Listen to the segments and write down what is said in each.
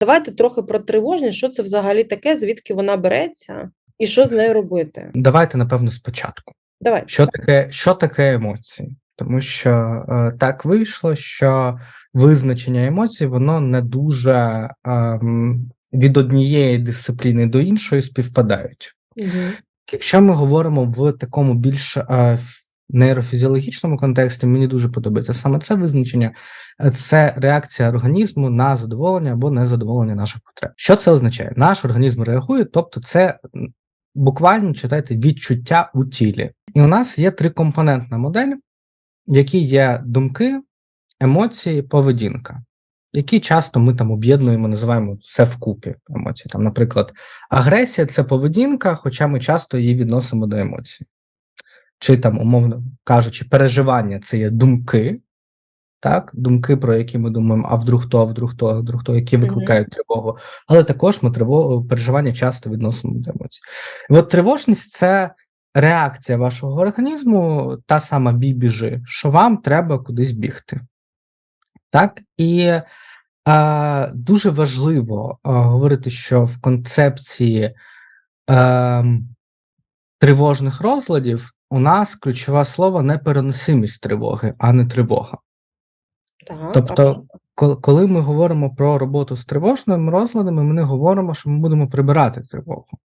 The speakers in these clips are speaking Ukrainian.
Давайте трохи про тривожність, що це взагалі таке, звідки вона береться, і що з нею робити. Давайте, напевно, спочатку. Давайте. Що таке, що таке емоції? Тому що е, так вийшло, що визначення емоцій воно не дуже ем, від однієї дисципліни до іншої співпадають. Угу. Якщо ми говоримо в такому більш е, нейрофізіологічному контексті, мені дуже подобається саме це визначення. Це реакція організму на задоволення або незадоволення наших потреб. Що це означає? Наш організм реагує, тобто це буквально читайте відчуття у тілі. І у нас є трикомпонентна модель, в якій є думки, емоції, поведінка, які часто ми там об'єднуємо, називаємо все вкупі емоції. Там, наприклад, агресія це поведінка, хоча ми часто її відносимо до емоцій. Чи там, умовно кажучи, переживання це є думки, так, думки, про які ми думаємо, а вдруг то, а вдруг то, а вдруг то, які викликають тривогу. Але також ми триво... переживання часто відносимо до емоцій. І от тривожність це реакція вашого організму, та сама бій-біжи, що вам треба кудись бігти. Так? І е, дуже важливо е, говорити, що в концепції е, тривожних розладів у нас ключове слово непереносимість тривоги, а не тривога. Так, Тобто, коли, коли ми говоримо про роботу з тривожними розладами, ми не говоримо, що ми будемо прибирати тривогу.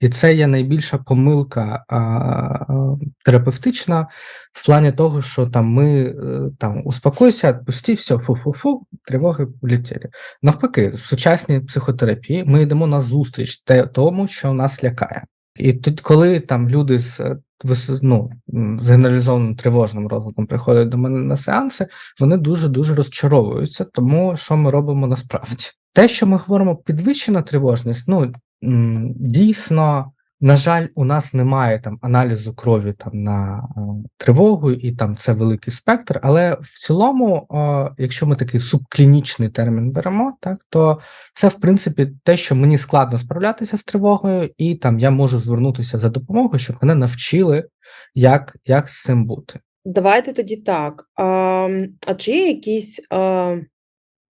І це є найбільша помилка а, а, терапевтична в плані того, що там ми е, там успокойся, відпусти, все, фу-фу-фу, тривоги влетіли. Навпаки, в сучасній психотерапії ми йдемо на зустріч те, тому, що нас лякає. І тут, коли там люди з е, ну, з генералізованим тривожним розладом приходять до мене на сеанси, вони дуже дуже розчаровуються, тому що ми робимо насправді. Те, що ми говоримо підвищена тривожність, ну дійсно, на жаль, у нас немає там аналізу крові там на е, тривогу, і там це великий спектр. Але в цілому, е, якщо ми такий субклінічний термін беремо, так то це в принципі те, що мені складно справлятися з тривогою, і там я можу звернутися за допомогою, щоб мене навчили, як, як з цим бути. Давайте тоді так. А, а чи є якісь а,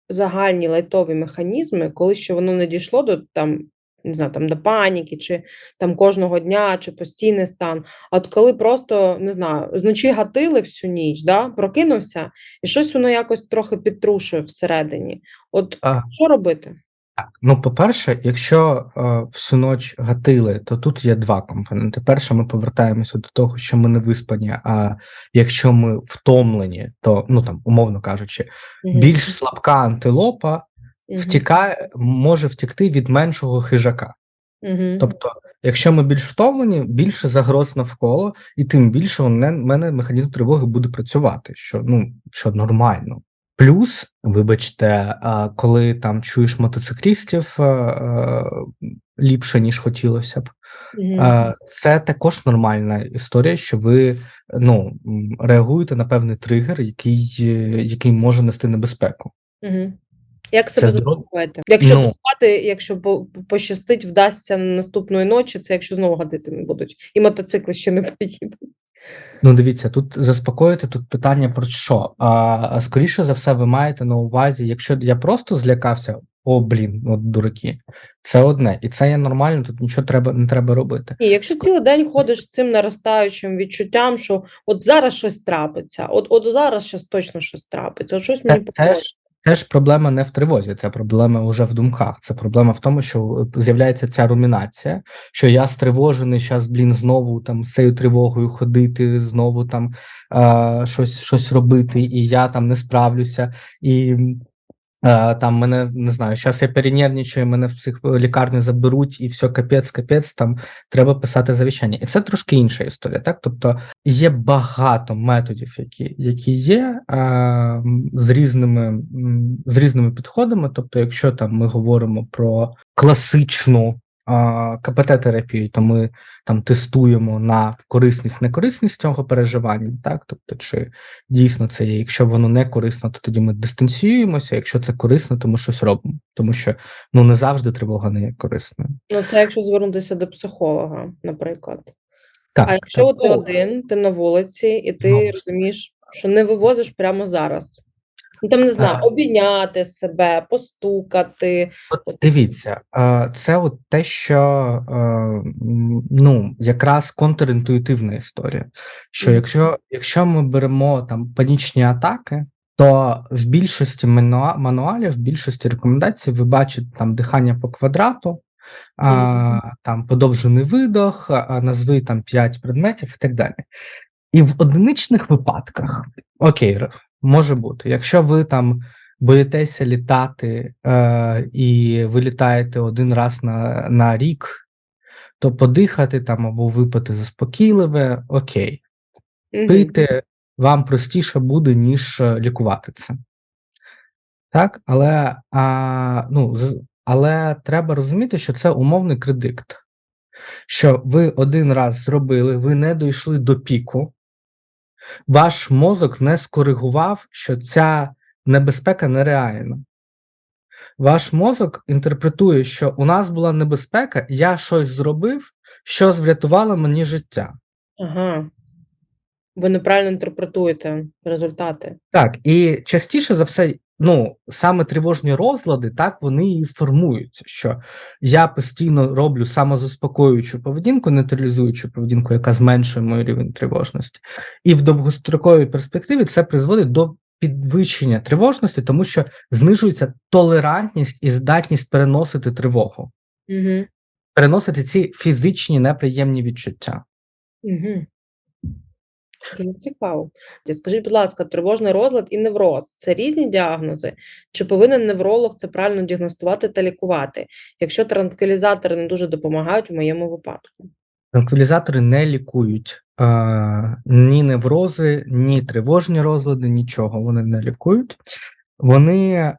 загальні лайтові механізми, коли ще воно не дійшло до там, не знаю, там до паніки, чи там кожного дня, чи постійний стан? А от коли просто не знаю, зночі гатили всю ніч, да, прокинувся, і щось воно якось трохи підтрушує всередині. От А, що робити? Так, ну по-перше, якщо е, всю ніч гатили, то тут є два компоненти. Перше, ми повертаємося до того, що ми не виспані. А якщо ми втомлені, то ну там, умовно кажучи, більш слабка антилопа Мгм. втікає, може втекти від меншого хижака. Мгм. Тобто, якщо ми більш втомлені, більше загроз навколо, і тим більше у мене, механізм тривоги буде працювати, що ну що нормально. Плюс, вибачте, коли там чуєш мотоциклістів ліпше, ніж хотілося б, Мгм. це також нормальна історія, що ви ну, реагуєте на певний тригер, який, який може нести небезпеку. Мгм. Як себе здоров- заспокоїти? Якщо Ну. доспати, якщо по- пощастить, вдасться наступної ночі, це якщо знову гадити не будуть, і мотоцикли ще не поїдуть. Ну, дивіться, тут заспокоїти тут питання про що? А, скоріше за все, ви маєте на увазі, якщо я просто злякався, о, блін, от дураки, це одне, і це є нормально, тут нічого треба не треба робити. Ні, якщо цілий день ходиш з цим наростаючим відчуттям, що от зараз щось трапиться, от, от зараз щось точно щось трапиться, от щось мені Це, це покоїть. ж теж проблема не в тривозі, це проблема вже в думках. Це проблема в тому, що е, з'являється ця румінація, що я стривожений, зараз, блін, знову там з цією тривогою ходити, знову там е, щось, щось робити, і я там не справлюся. І там мене не знаю, зараз я перенервничаю, мене в психлікарню заберуть, і все, капець, капець, там треба писати завіщання. І це трошки інша історія. Так, тобто є багато методів, які, які є а, з різними з різними підходами. Тобто, якщо там ми говоримо про класичну КПТ-терапію, то ми там тестуємо на корисність, некорисність цього переживання, так тобто, чи дійсно це є. Якщо воно не корисно, то тоді ми дистанціюємося. Якщо це корисно, то ми щось робимо, тому що ну не завжди тривога не є корисною. Ну, це якщо звернутися до психолога, наприклад. Так, А якщо так. ти один, ти на вулиці, і ти Ну. розумієш, що не вивозиш прямо зараз. Ну, там, не знаю, обійняти себе, постукати. От дивіться, це от те, що е, ну, якраз контрінтуїтивна історія. Що якщо, якщо ми беремо там панічні атаки, то в більшості мануалів, в більшості рекомендацій ви бачите там дихання по квадрату, а, там подовжений видох, а, назви там 5 предметів і так далі. І в одиничних випадках, окей, може бути, якщо ви там боїтеся літати е, і ви літаєте один раз на, на рік, то подихати там або випити заспокійливе, окей. Пити вам простіше буде, ніж е, лікувати це. Так, але, а, ну, але треба розуміти, що це умовний кредикт. Що ви один раз зробили, ви не дійшли до піку, ваш мозок не скоригував, що ця небезпека нереальна. Ваш мозок інтерпретує, що у нас була небезпека, я щось зробив, що врятувало мені життя. Ага. Ви неправильно інтерпретуєте результати. Так, і частіше за все, ну саме тривожні розлади, так вони і формуються. Що я постійно роблю самозаспокоюючу поведінку, нейтралізуючу поведінку, яка зменшує мій рівень тривожності, і в довгостроковій перспективі це призводить до підвищення тривожності, тому що знижується толерантність і здатність переносити тривогу, Угу. переносити ці фізичні неприємні відчуття. Угу. Дуже цікаво. Скажіть, будь ласка, тривожний розлад і невроз це різні діагнози? Чи повинен невролог це правильно діагностувати та лікувати, якщо транквілізатори не дуже допомагають в моєму випадку? Транквілізатори не лікують е, ні неврози, ні тривожні розлади, нічого вони не лікують. Вони, е,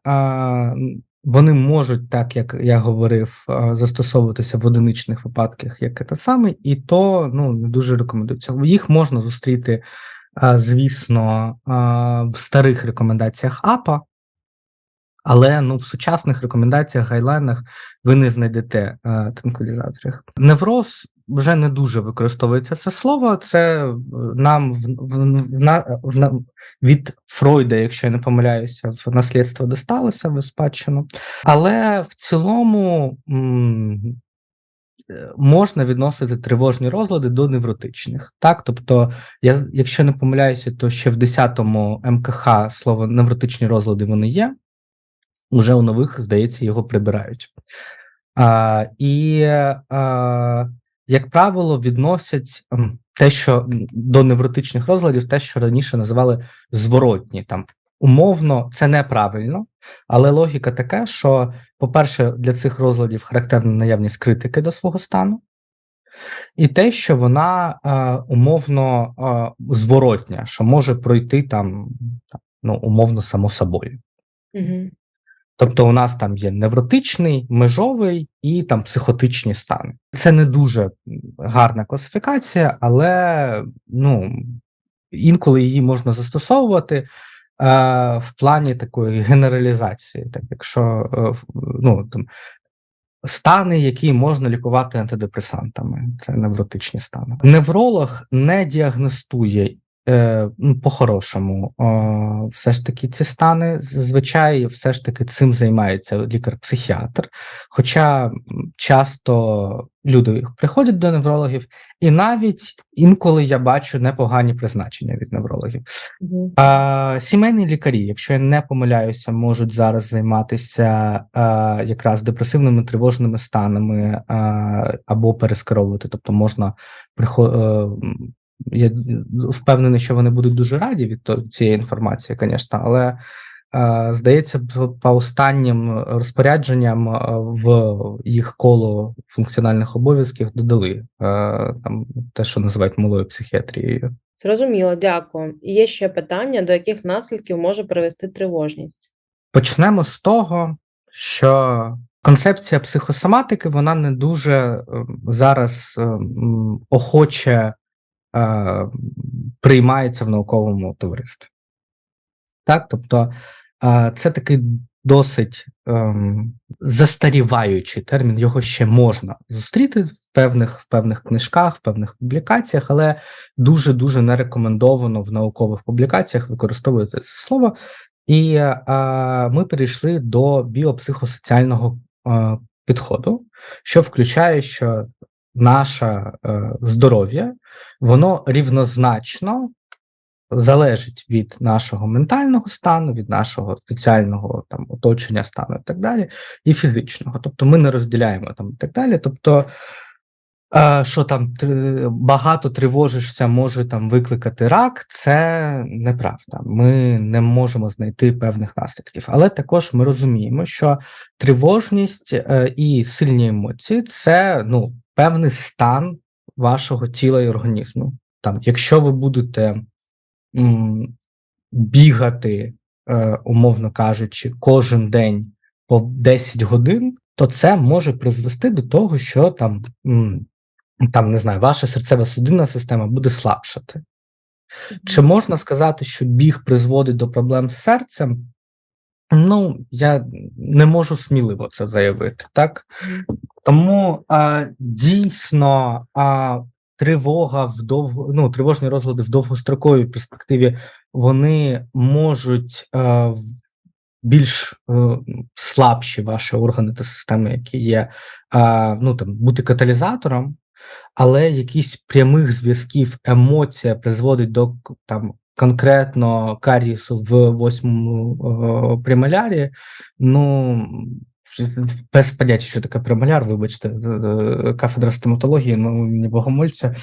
вони можуть, так як я говорив, е, застосовуватися в одиничних випадках, як це саме, і то ну, не дуже рекомендується. Їх можна зустріти, е, звісно, е, в старих рекомендаціях АПА, але ну, в сучасних рекомендаціях, гайлайнах ви не знайдете транквілізаторів. Невроз вже не дуже використовується це слово. Це е, нам в, в, в, в, від Фройда, якщо я не помиляюся, в наслідство досталося в спадщину. Але в цілому м, е, можна відносити тривожні розлади до невротичних. Так, тобто, я, якщо не помиляюся, то ще в 10-му МКХ слово невротичні розлади вони є. Уже у нових, здається, його прибирають. А, і, а, як правило, відносять те, що до невротичних розладів, те, що раніше називали зворотні. Там умовно, це неправильно, але логіка така, що, по-перше, для цих розладів характерна наявність критики до свого стану, і те, що вона е, умовно е, зворотня, що може пройти там, ну, умовно само собою. Угу. Тобто, у нас там є невротичний, межовий і там психотичні стани. Це не дуже гарна класифікація, але ну інколи її можна застосовувати е, в плані такої генералізації, так якщо е, ну там стани, які можна лікувати антидепресантами, це невротичні стани. Невролог не діагностує. Е, ну, По-хорошому, е, все ж таки ці стани зазвичай все ж таки цим займається лікар-психіатр. Хоча часто люди приходять до неврологів, і навіть інколи я бачу непогані призначення від неврологів. Угу. А, сімейні лікарі, якщо я не помиляюся, можуть зараз займатися а, якраз депресивними тривожними станами а, або перескеровувати. Тобто можна е, я впевнений, що вони будуть дуже раді від цієї інформації, звісно, але е, здається, по останнім розпорядженням е, в їх коло функціональних обов'язків додали е, там те, що називають малою психіатрією. Зрозуміло, дякую. І є ще питання, до яких наслідків може привести тривожність? Почнемо з того, що концепція психосоматики вона не дуже е, зараз е, охоче е, приймається в науковому товаристві. Так, тобто е, це такий досить ем, застаріваючий термін, його ще можна зустріти в певних, в певних книжках, в певних публікаціях, але дуже дуже не рекомендовано в наукових публікаціях використовувати це слово. І е, ми перейшли до біопсихосоціального е, підходу, що включає, що наше е, здоров'я воно рівнозначно залежить від нашого ментального стану, від нашого соціального там оточення стану і так далі, і фізичного. Тобто ми не розділяємо там і так далі. Тобто, е, що там багато тривожишся, може там викликати рак, це неправда. Ми не можемо знайти певних наслідків. Але також ми розуміємо, що тривожність е, і сильні емоції це ну, певний стан вашого тіла і організму. Там, якщо ви будете м, бігати, е, умовно кажучи, кожен день по 10 годин, то це може призвести до того, що там, м, там не знаю, ваша серцево-судинна система буде слабшати. Чи можна сказати, що біг призводить до проблем з серцем? Ну, я не можу сміливо це заявити, так? Тому а, дійсно а, тривога в довго, ну, тривожні розлади в довгостроковій перспективі вони можуть а, більш е, слабші ваші органи та системи, які є, а, ну, там, бути каталізатором, але якісь прямих зв'язків емоція призводить до там конкретно карісу в восьмому е, премолярі, ну без поняття, що таке премоляр, вибачте, кафедра стоматології, ну мені богомольця.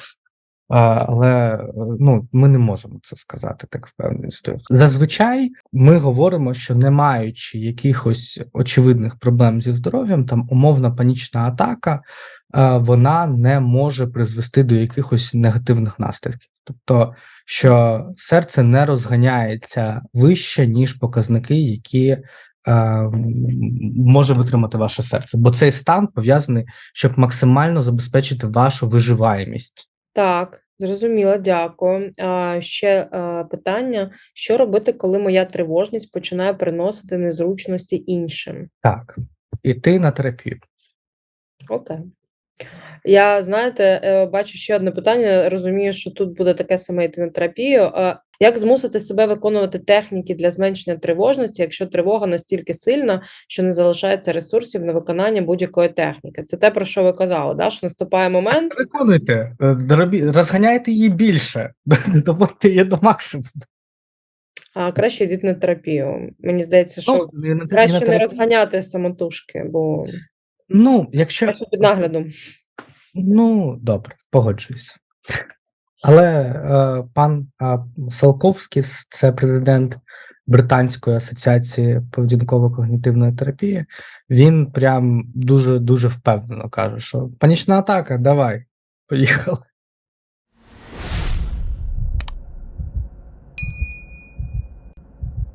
Але ну, ми не можемо це сказати так впевненістю. Зазвичай ми говоримо, що не маючи якихось очевидних проблем зі здоров'ям, там умовна панічна атака, вона не може призвести до якихось негативних наслідків. Тобто, що серце не розганяється вище, ніж показники, які може витримати ваше серце, бо цей стан пов'язаний, щоб максимально забезпечити вашу виживаємість. Так, зрозуміла, дякую. А, ще а, питання: що робити, коли моя тривожність починає приносити незручності іншим? Так, іти на терапію. Окей. Я, знаєте, е, бачу ще одне питання. Розумію, що тут буде таке саме йти на терапію. Як змусити себе виконувати техніки для зменшення тривожності, якщо тривога настільки сильна, що не залишається ресурсів на виконання будь-якої техніки? Це те, про що ви казали, да? що наступає момент. Виконуйте, е, розганяйте її більше, доводьте її до максимуму. А краще йдіть на терапію. Мені здається, що Ну, і на краще не розганяти самотужки, бо Ну, якщо Бачу під наглядом. Ну, добре, погоджуюся. Але е, пан е, Салковськіс, це президент Британської асоціації поведінково-когнітивної терапії, він прям дуже дуже впевнено каже, що панічна атака, давай, поїхали.